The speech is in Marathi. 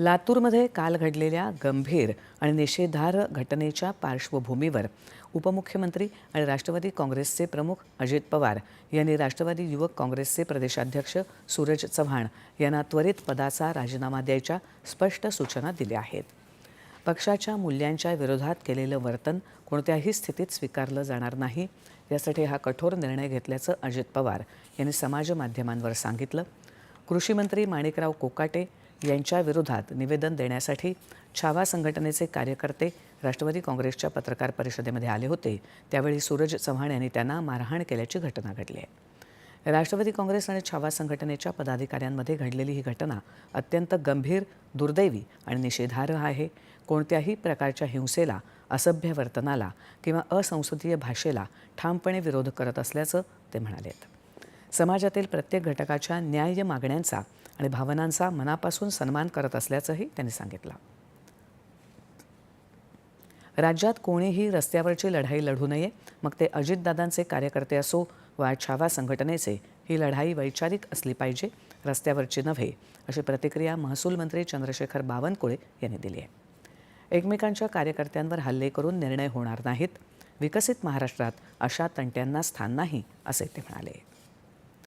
लातूरमध्ये काल घडलेल्या गंभीर आणि निषेधार्ह घटनेच्या पार्श्वभूमीवर उपमुख्यमंत्री आणि राष्ट्रवादी काँग्रेसचे प्रमुख अजित पवार यांनी राष्ट्रवादी युवक काँग्रेसचे प्रदेशाध्यक्ष सूरज चव्हाण यांना त्वरित पदाचा राजीनामा द्यायच्या स्पष्ट सूचना दिल्या आहेत. पक्षाच्या मूल्यांच्या विरोधात केलेलं वर्तन कोणत्याही स्थितीत स्वीकारलं जाणार नाही. यासाठी हा कठोर निर्णय घेतल्याचं अजित पवार यांनी समाजमाध्यमांवर सांगितलं. कृषीमंत्री माणिकराव कोकाटे यांच्या विरोधात निवेदन देण्यासाठी छावा संघटनेचे कार्यकर्ते राष्ट्रवादी काँग्रेसच्या पत्रकार परिषदेमध्ये आले होते. त्यावेळी सूरज चव्हाण यांनी त्यांना मारहाण केल्याची घटना घडली आहे. राष्ट्रवादी काँग्रेस आणि छावा संघटनेच्या पदाधिकाऱ्यांमध्ये घडलेली ही घटना अत्यंत गंभीर दुर्दैवी आणि निषेधार्ह आहे. कोणत्याही प्रकारच्या हिंसेला असभ्य वर्तनाला किंवा असंसदीय भाषेला ठामपणे विरोध करत असल्याचं ते म्हणालेत. समाजातील प्रत्येक घटकाच्या न्याय्य मागण्यांचा आणि भावनांचा मनापासून सन्मान करत असल्याचंही त्यांनी सांगितलं. राज्यात कोणीही रस्त्यावरची लढाई लढू नये मग ते अजितदादांचे कार्यकर्ते असो वा छावा संघटनेचे ही लढाई वैचारिक असली पाहिजे रस्त्यावरची नव्हे अशी प्रतिक्रिया महसूल मंत्री चंद्रशेखर बावनकुळे यांनी दिली आहे. एकमेकांच्या कार्यकर्त्यांवर हल्ले करून निर्णय होणार नाहीत विकसित महाराष्ट्रात अशा तंट्यांना स्थान नाही असे ते म्हणाले.